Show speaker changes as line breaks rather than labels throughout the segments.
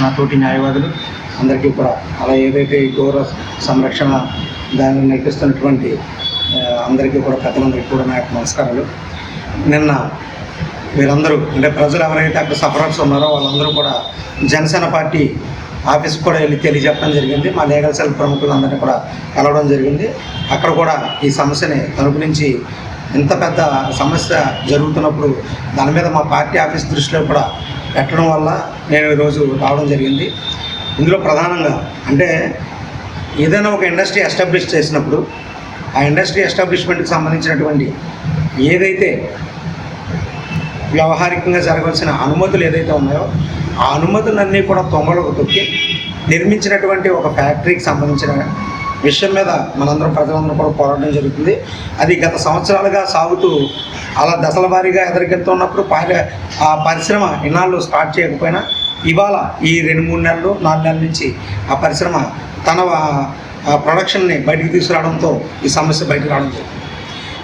నా తోటి న్యాయవాదులు అందరికీ కూడా అలా ఏదైతే గౌరవ సంరక్షణ దాన్ని నేర్పిస్తున్నటువంటి అందరికీ కూడా ప్రజలందరికీ కూడా నా యొక్క నమస్కారాలు. నిన్న వీరందరూ అంటే ప్రజలు ఎవరైతే అక్కడ సఫరర్స్ ఉన్నారో వాళ్ళందరూ కూడా జనసేన పార్టీ ఆఫీస్కి కూడా వెళ్ళి తెలియజెప్పడం జరిగింది. మా లీగల్ సెల్ ప్రముఖులందరినీ కూడా కలవడం జరిగింది. అక్కడ కూడా ఈ సమస్యని తరపు నుంచి ఇంత పెద్ద సమస్య జరుగుతున్నప్పుడు దాని మీద మా పార్టీ ఆఫీస్ దృష్టిలో కూడా పెట్టడం వల్ల నేను ఈరోజు రావడం జరిగింది. ఇందులో ప్రధానంగా అంటే ఏదైనా ఒక ఇండస్ట్రీ ఎస్టాబ్లిష్ చేసినప్పుడు ఆ ఇండస్ట్రీ ఎస్టాబ్లిష్మెంట్కి సంబంధించినటువంటి ఏదైతే వ్యవహారికంగా జరగాల్సిన అనుమతులు ఏదైతే ఉన్నాయో ఆ అనుమతులన్నీ కూడా తొంగలకు తొక్కి నిర్మించినటువంటి ఒక ఫ్యాక్టరీకి సంబంధించిన విషయం మీద మనందరం ప్రజలందరం కూడా పోరాటం జరుగుతుంది. అది గత సంవత్సరాలుగా సాగుతూ అలా దశల వారీగా ఎదరికెళ్తున్నప్పుడు పారి ఆ పరిశ్రమ ఇన్నాళ్ళు స్టార్ట్ చేయకపోయినా ఇవాళ ఈ రెండు మూడు నెలలు నాలుగు నెలల నుంచి ఆ పరిశ్రమ తన ప్రొడక్షన్ని బయటికి తీసుకురావడంతో ఈ సమస్య బయటకు రావడం జరిగింది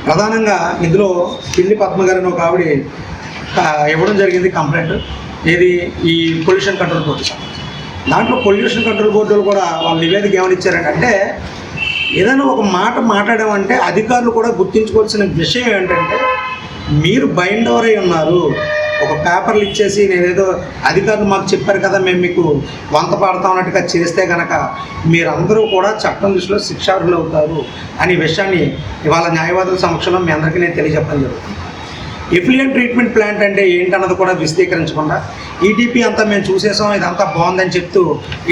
ప్రధానంగా ఇందులో పిల్లి పద్మ గారిని ఒక ఆవిడ ఇవ్వడం జరిగింది కంప్లైంట్. ఏది? ఈ పొల్యూషన్ కంట్రోల్ బోర్డు సంబంధించి. దాంట్లో పొల్యూషన్ కంట్రోల్ బోర్డులు కూడా వాళ్ళ నివేదిక ఏమని ఇచ్చారంటే ఏదైనా ఒక మాట మాట్లాడామంటే అధికారులు కూడా గుర్తించుకోవాల్సిన విషయం ఏంటంటే మీరు బైండ్ ఓవర్ అయి ఉన్నారు. ఒక పేపర్లు ఇచ్చేసి నేనేదో అధికారులు మాకు చెప్పారు కదా మేము మీకు వంత పాడతాం అన్నట్టుగా చేస్తే కనుక మీరందరూ కూడా చట్టం దృష్టిలో శిక్షార్హులు అవుతారు అనే విషయాన్ని ఇవాళ న్యాయవాదుల సమక్షంలో మీ అందరికీ నేను తెలియజెప్పడం జరుగుతుంది. ఎఫ్లియన్ ట్రీట్మెంట్ ప్లాంట్ అంటే ఏంటన్నది కూడా విశదీకరించకుండా ఈటీపీ అంతా మేము చూసేసాం ఇదంతా బాగుందని చెప్తూ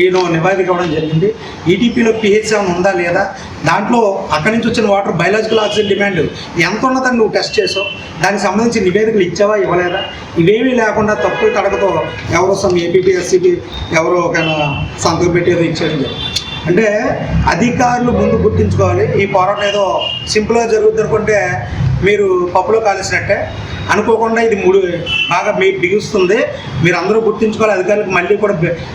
ఈయన నివేదిక ఇవ్వడం జరిగింది. ఈటీపీలో పిహెచ్ సెవెన్ ఉందా లేదా? దాంట్లో అక్కడి నుంచి వచ్చిన వాటర్ బయలాజికల్ ఆక్సిజన్ డిమాండ్ ఎంత ఉన్నదని నువ్వు టెస్ట్ చేసావు? దానికి సంబంధించి నివేదికలు ఇచ్చావా ఇవ్వలేదా? ఇవేమీ లేకుండా తప్పులు తడకతో ఎవరో సమ్ ఏపీపీఎస్సీకి ఎవరో ఒక సంతకం పెట్టేదో ఇచ్చేయడం అంటే అధికారులు ముందు గుర్తించుకోవాలి. ఈ పోరాటం ఏదో సింపుల్గా జరుగుతుంది అనుకుంటే మీరు పప్పులో కాల్చినట్టే అనుకోకుండా ఇది మూడు బాగా మీకు బిగుస్తుంది. మీరు అందరూ గుర్తించుకోవాలి అధికారులకు మళ్ళీ కూడా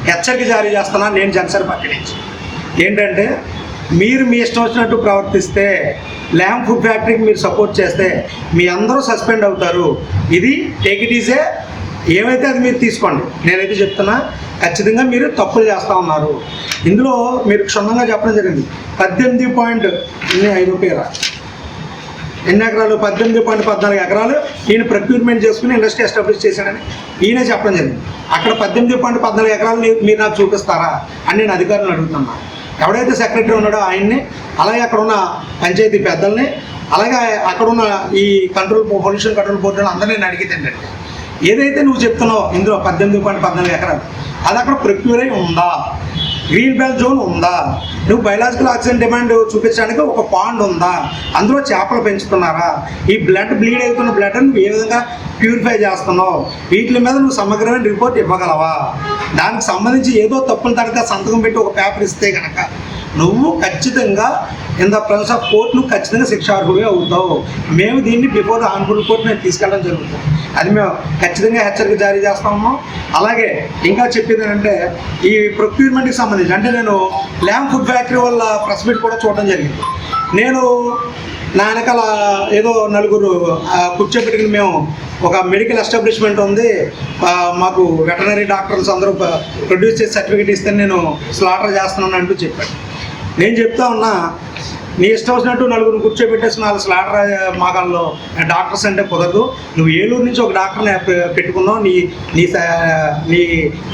హెచ్చరిక జారీ చేస్తున్నా నేను జనసేన పార్టీ నుంచి. ఏంటంటే మీరు మీ ఇష్టం వచ్చినట్టు ప్రవర్తిస్తే ల్యాంప్ ఫుడ్ ఫ్యాక్టరీకి మీరు సపోర్ట్ చేస్తే మీ అందరూ సస్పెండ్ అవుతారు. ఇది టేక్ ఇట్ ఈజే. ఏమైతే అది మీరు తీసుకోండి. నేనైతే చెప్తున్నా ఖచ్చితంగా మీరు తప్పులు చేస్తూ ఉన్నారు. ఇందులో మీరు క్షుణ్ణంగా చెప్పడం జరిగింది. పద్దెనిమిది పాయింట్ ఐదు పేరా ఎన్ని ఎకరాలు? పద్దెనిమిది పాయింట్ పద్నాలుగు ఎకరాలు ఈయన ప్రొక్యూర్మెంట్ చేసుకుని ఇండస్ట్రీ ఎస్టాబ్లిష్ చేశానని ఈయనే చెప్పడం జరిగింది. అక్కడ పద్దెనిమిది పాయింట్ పద్నాలుగు ఎకరాలు మీరు నాకు చూపిస్తారా అని నేను అధికారులను అడుగుతున్నా. ఎవడైతే సెక్రటరీ ఉన్నాడో ఆయన్ని అలాగే అక్కడ ఉన్న పంచాయతీ పెద్దల్ని అలాగే అక్కడ ఉన్న ఈ కంట్రోల్ పొల్యూషన్ కంట్రోల్ బోర్డు అందరినీ నేను అడిగితే ఏంటంటే ఏదైతే నువ్వు చెప్తున్నావు ఇందులో పద్దెనిమిది పాయింట్ పద్నాలుగు ఎకరాలు అది అక్కడ ప్రొక్యూర్ అయి ఉందా? గ్రీన్ బెల్ట్ జోన్ ఉందా? నువ్వు బయలాజికల్ ఆక్సిజన్ డిమాండ్ చూపించడానికి ఒక పాండ్ ఉందా? అందులో చేపలు పెంచుతున్నారా? ఈ బ్లడ్ బ్లీడ్ అవుతున్న బ్లడ్ నువ్వు ఏ విధంగా ప్యూరిఫై చేస్తున్నావు? వీటి మీద నువ్వు సమగ్రమైన రిపోర్ట్ ఇవ్వగలవా? దానికి సంబంధించి ఏదో తప్పులు తడక సంతకం పెట్టి ఒక పేపర్ ఇస్తే కనుక నువ్వు ఖచ్చితంగా in the presence of court నువ్వు ఖచ్చితంగా శిక్షార్హుడిగా అవుతావు. మేము దీన్ని బిఫోర్ ఆన్ఫుల్ కోర్ట్ మేము తీసుకెళ్ళడం జరుగుతుంది. అది మేము ఖచ్చితంగా హెచ్చరిక జారీ చేస్తాము అలాగే ఇంకా చెప్పేది ఏంటంటే ఈ ప్రొక్యూర్మెంట్కి సంబంధించి అంటే నేను ల్యాంప్ ఫుడ్ ఫ్యాక్టరీ వల్ల ప్రెస్ మీట్ కూడా చూడడం జరిగింది. నేను నా వెనకాల ఏదో నలుగురు కూర్చోబెట్టుకుని మేము ఒక మెడికల్ ఎస్టాబ్లిష్మెంట్ ఉంది. మాకు వెటనరీ డాక్టర్స్ అందరూ ప్రొడ్యూస్ చేసి సర్టిఫికేట్ ఇస్తే నేను స్లాటర్ చేస్తున్నాను అంటూ చెప్పాడు. నేను చెప్తా ఉన్నా నీ ఇష్టం వచ్చినట్టు నలుగురు కూర్చోబెట్టేసి నాలుగు స్లాటర్ మాగాల్లో డాక్టర్స్ అంటే కుదరదు. నువ్వు ఏలూరు నుంచి ఒక డాక్టర్ని పెట్టుకున్నావు. నీ నీ నీ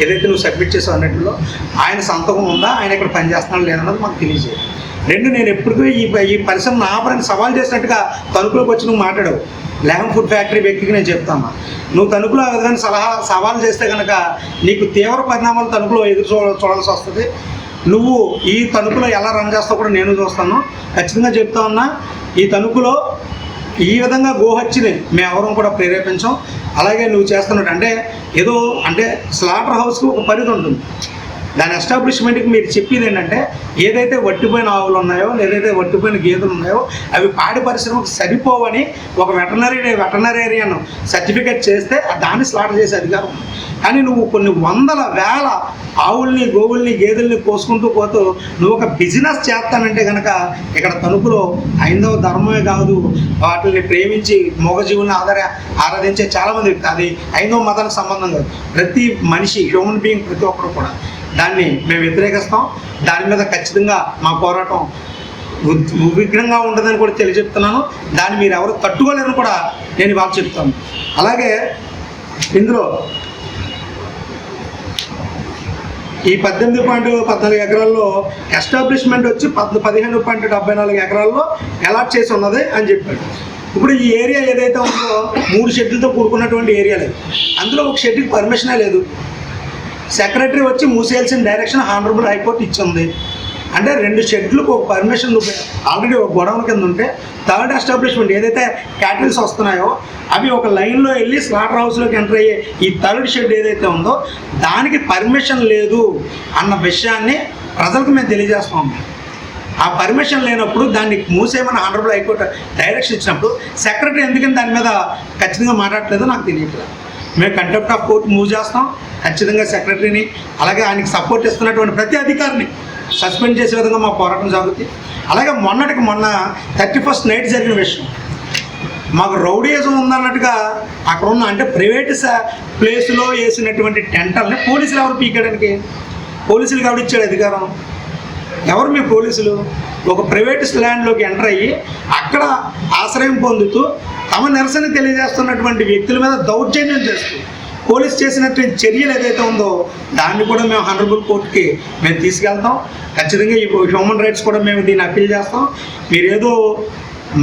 ఏదైతే నువ్వు సబ్మిట్ చేసావు అన్నట్లో ఆయన సంతకం ఉందా? ఆయన ఇక్కడ పనిచేస్తున్నాడు లేదన్నది మాకు తెలియజేయాలి రెండు నేను ఎప్పటికీ ఈ ఈ పరిశ్రమ ఆపరని సవాల్ చేసినట్టుగా తణుకులోకి వచ్చి నువ్వు మాట్లాడవు. ల్యామ్ ఫుడ్ ఫ్యాక్టరీ వ్యక్తికి నేను చెప్తాను. నువ్వు తణుకులో ఆ విధంగా సలహా సవాల్ చేస్తే కనుక నీకు తీవ్ర పరిణామాలు తణుకులో ఎదురు చూడ చూడాల్సి వస్తుంది. నువ్వు ఈ తణుకులో ఎలా రన్ చేస్తావు కూడా నేను చూస్తాను. ఖచ్చితంగా చెప్తా ఉన్నా ఈ తణుకులో ఈ విధంగా గోహత్యని మేము ఎవరం కూడా ప్రేరేపించాం. అలాగే నువ్వు చేస్తున్నట్టు అంటే ఏదో అంటే స్లాటర్ హౌస్కి ఒక పరిధి ఉంటుంది. దాని ఎస్టాబ్లిష్మెంట్కి మీరు చెప్పేది ఏంటంటే ఏదైతే వట్టిపోయిన ఆవులు ఉన్నాయో ఏదైతే వట్టిపోయిన గేదెలు ఉన్నాయో అవి పాడి పరిశ్రమకు సరిపోవని ఒక వెటనరీ వెటనరేరియన్ సర్టిఫికేట్ చేస్తే దాన్ని స్లాటర్ చేసే అధికారం కానీ నువ్వు కొన్ని వందల వేల ఆవుల్ని గోవుల్ని గేదెల్ని కోసుకుంటూ పోతూ నువ్వు ఒక బిజినెస్ చేస్తానంటే కనుక ఇక్కడ తణుకులో ఐందవ ధర్మమే కాదు వాటిని ప్రేమించి మూగజీవుల్ని ఆధార ఆరాధించే చాలామంది అది ఐందవ మతానికి సంబంధం కాదు. ప్రతి మనిషి హ్యూమన్ బీయింగ్ ప్రతి ఒక్కరు కూడా. దాన్ని మేము వ్యతిరేకిస్తాం. దాని మీద ఖచ్చితంగా మా పోరాటం ఉద్- ఉద్విగ్నంగా ఉండదని కూడా తెలియజెప్తున్నాను. దాన్ని మీరు ఎవరు తట్టుకోలేరని కూడా నేను ఇవాళ చెప్తాను. అలాగే ఇందులో ఈ పద్దెనిమిది పాయింట్ పద్నాలుగు ఎకరాల్లో ఎస్టాబ్లిష్మెంట్ వచ్చి పద్ పదిహేను పాయింట్ డెబ్బై నాలుగు ఎకరాల్లో అలాట్ చేసి ఉన్నది అని చెప్పాడు. ఇప్పుడు ఈ ఏరియా ఏదైతే ఉందో మూడు షెడ్యూల్తో కూడుకున్నటువంటి ఏరియా లేదు. అందులో ఒక షెడ్యూల్ పర్మిషనే లేదు. సెక్రటరీ వచ్చి మూసేయాల్సిన డైరెక్షన్ హానరబుల్ హైకోర్టు ఇచ్చింది. అంటే రెండు షెడ్లకు ఒక పర్మిషన్ ఆల్రెడీ ఒక గొడవ కింద ఉంటే థర్డ్ ఎస్టాబ్లిష్మెంట్ ఏదైతే క్యాటిల్స్ వస్తున్నాయో అవి ఒక లైన్లో వెళ్ళి స్లాటర్ హౌస్లోకి ఎంటర్ అయ్యే ఈ థర్డ్ షెడ్ ఏదైతే ఉందో దానికి పర్మిషన్ లేదు అన్న విషయాన్ని ప్రజలకు మేము తెలియజేస్తాం ఆ పర్మిషన్ లేనప్పుడు దాన్ని మూసేయమని ఆనరబుల్ హైకోర్టు డైరెక్షన్ ఇచ్చినప్పుడు సెక్రటరీ ఎందుకని దాని మీద ఖచ్చితంగా మాట్లాడలేదో నాకు తెలియట్లేదు. మేము కంటెంప్ట్ ఆఫ్ కోర్టు మూవ్ చేస్తాం. ఖచ్చితంగా సెక్రటరీని అలాగే ఆయనకి సపోర్ట్ ఇస్తున్నటువంటి ప్రతి అధికారిని సస్పెండ్ చేసే విధంగా మా పోరాటం సాగుతుంది అలాగే మొన్నటికి మొన్న థర్టీ ఫస్ట్ నైట్ జరిగిన విషయం. మాకు రౌడీయిజం ఉందన్నట్టుగా అక్కడ ఉన్న అంటే ప్రైవేట్ ప్లేస్లో వేసినటువంటి టెంటల్ని పోలీసులు ఎవరు పీకడానికి పోలీసులు కాబట్టి ఇచ్చాడు అధికారం? ఎవరు మీ పోలీసులు? ఒక ప్రైవేట్ ల్యాండ్లోకి ఎంటర్ అయ్యి అక్కడ ఆశ్రయం పొందుతూ తమ నిరసన తెలియజేస్తున్నటువంటి వ్యక్తుల మీద దౌర్జన్యం చేస్తూ పోలీస్ చేసినటువంటి చర్యలు ఏదైతే ఉందో దాన్ని కూడా మేము హనరబుల్ కోర్టుకి మేము తీసుకెళ్తాం. ఖచ్చితంగా ఈ హ్యూమన్ రైట్స్ కూడా మేము దీన్ని అప్పీల్ చేస్తాం. మీరేదో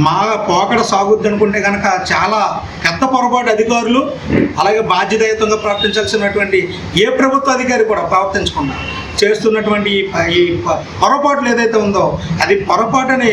మా పోకడ సాగుద్ది అనుకుంటే కనుక చాలా పెద్ద పొరపాటు అధికారులు అలాగే బాధ్యతాయుతంగా ప్రవర్తించాల్సినటువంటి ఏ ప్రభుత్వ అధికారి కూడా ప్రవర్తించకుండా చేస్తున్నటువంటి ఈ పొరపాట్లు ఏదైతే ఉందో అది పొరపాటుని